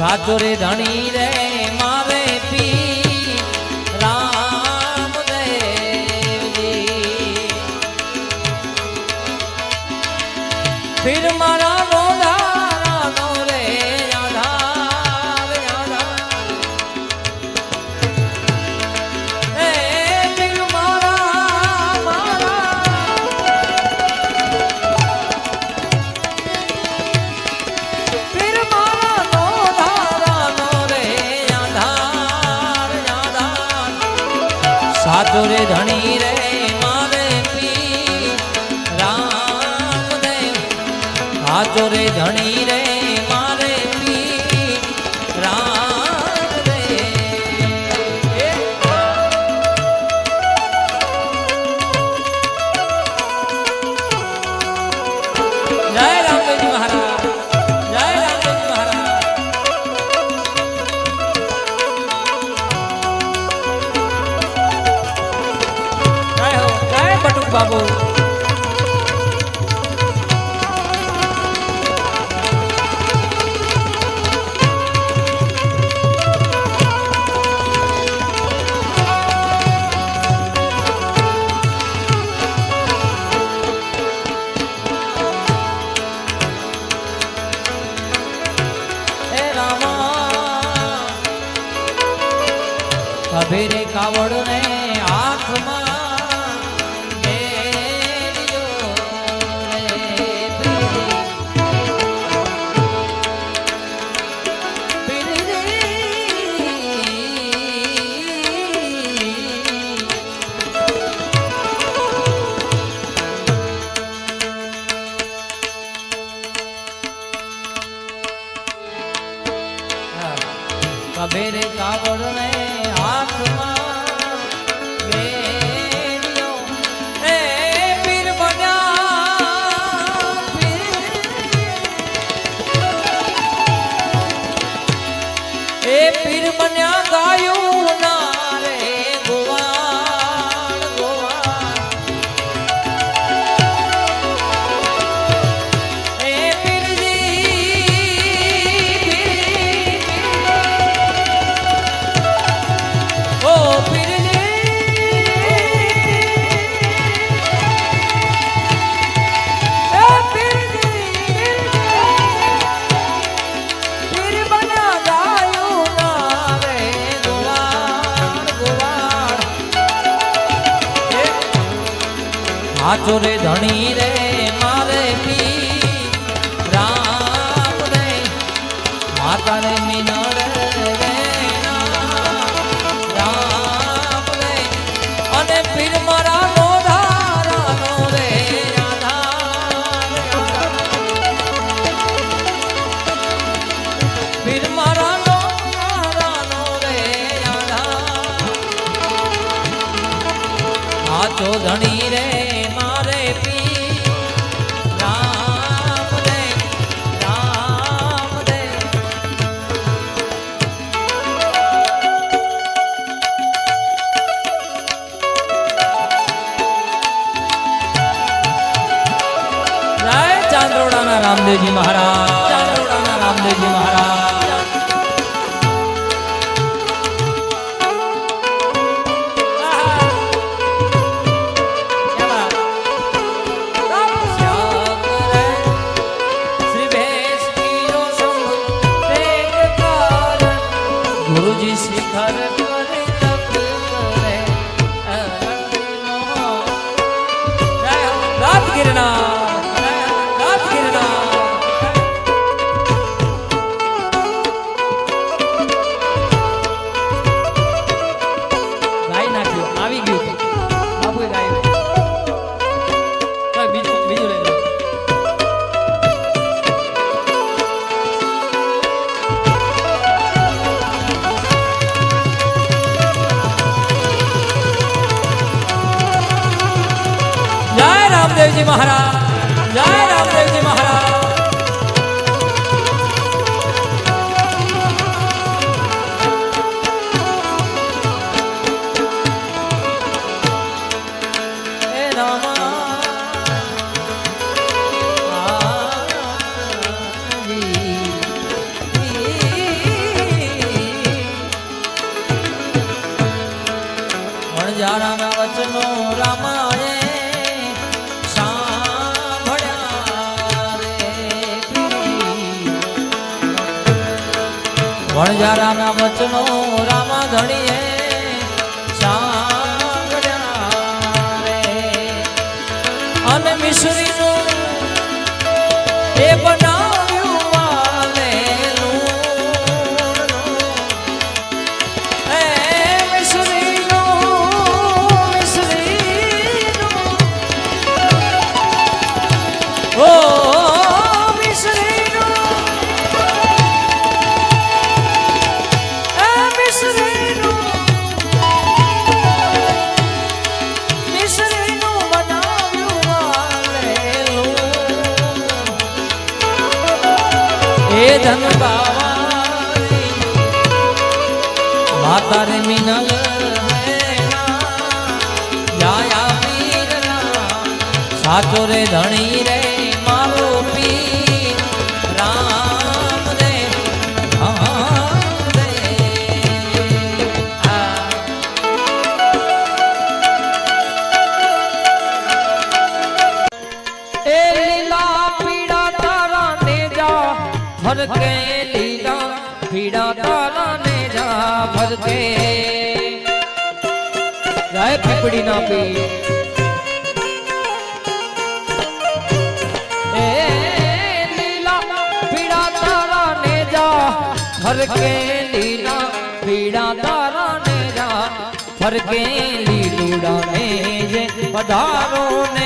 સાચો રે ધણી રે મારે પી સાચો રે ધણી રે મારે પી. રામદેવ સાચો રે ધણી રે બાબુ. કાવડ ને કબેરે કાવડ ને હાથમાં મેલ્યો. એ પીર બન્યા, પીર. એ પીર બન્યા ગાયું ના હાચો રે ધણી રે મારે પી રામ રે માતા રે મિનળ ચાંદોડાના રામદેવજી મહારાજ. ચાંદોડાના રામદેવજી મહારાજ ગુરુજી શિખર રામદેવજી મહારાજ જય રામદેવજી મહારાજ. વચનો રામા વણજારાના વચનો રામા ધણીએ અને મિશ્રીનું એ બનાવ્યું વાલેલું. એ મિશ્રીનું મિશ્રીનું. ઓ એ ધન માતા રે મિનલ સાચો રે ધણી રે ને જા ફરકે જાય પીપળી ના પી. ફરકે લીલા પીડા તારા ને જા ફરકે લીલુડા ને જે પધારો ને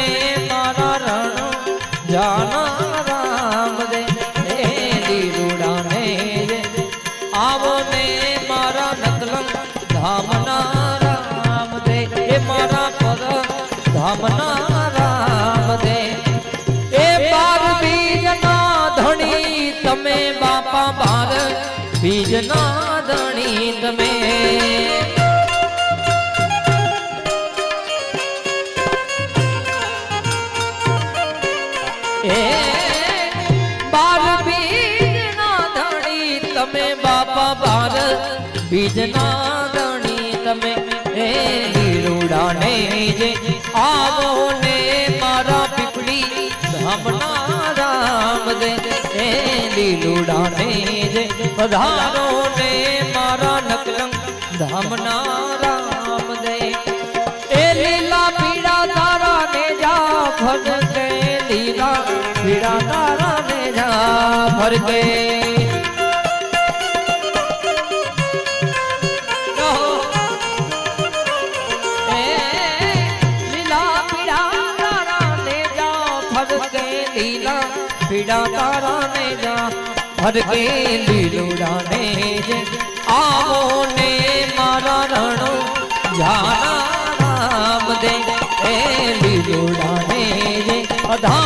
બાપા બાર બીજના ધણી તમે એ બાર બીજના તમે બાપા બાર બીજના ધણી તમે એ લીલુડાને જે આવો ને મારા પીપળી ધામના રામ દે લીલુડા ને જે પધારો ને મારા નકલંગ ધામના રામ દે એ લીલા પીડા તારા ને જા ફરકે લીલા પીડા તારા ને જા ફરકે પીડા તારા ને જા ભરકે લીલુડા ને જે આવો ને મારા રણો જાના રામ દે એ લીલુડા ને જે અધા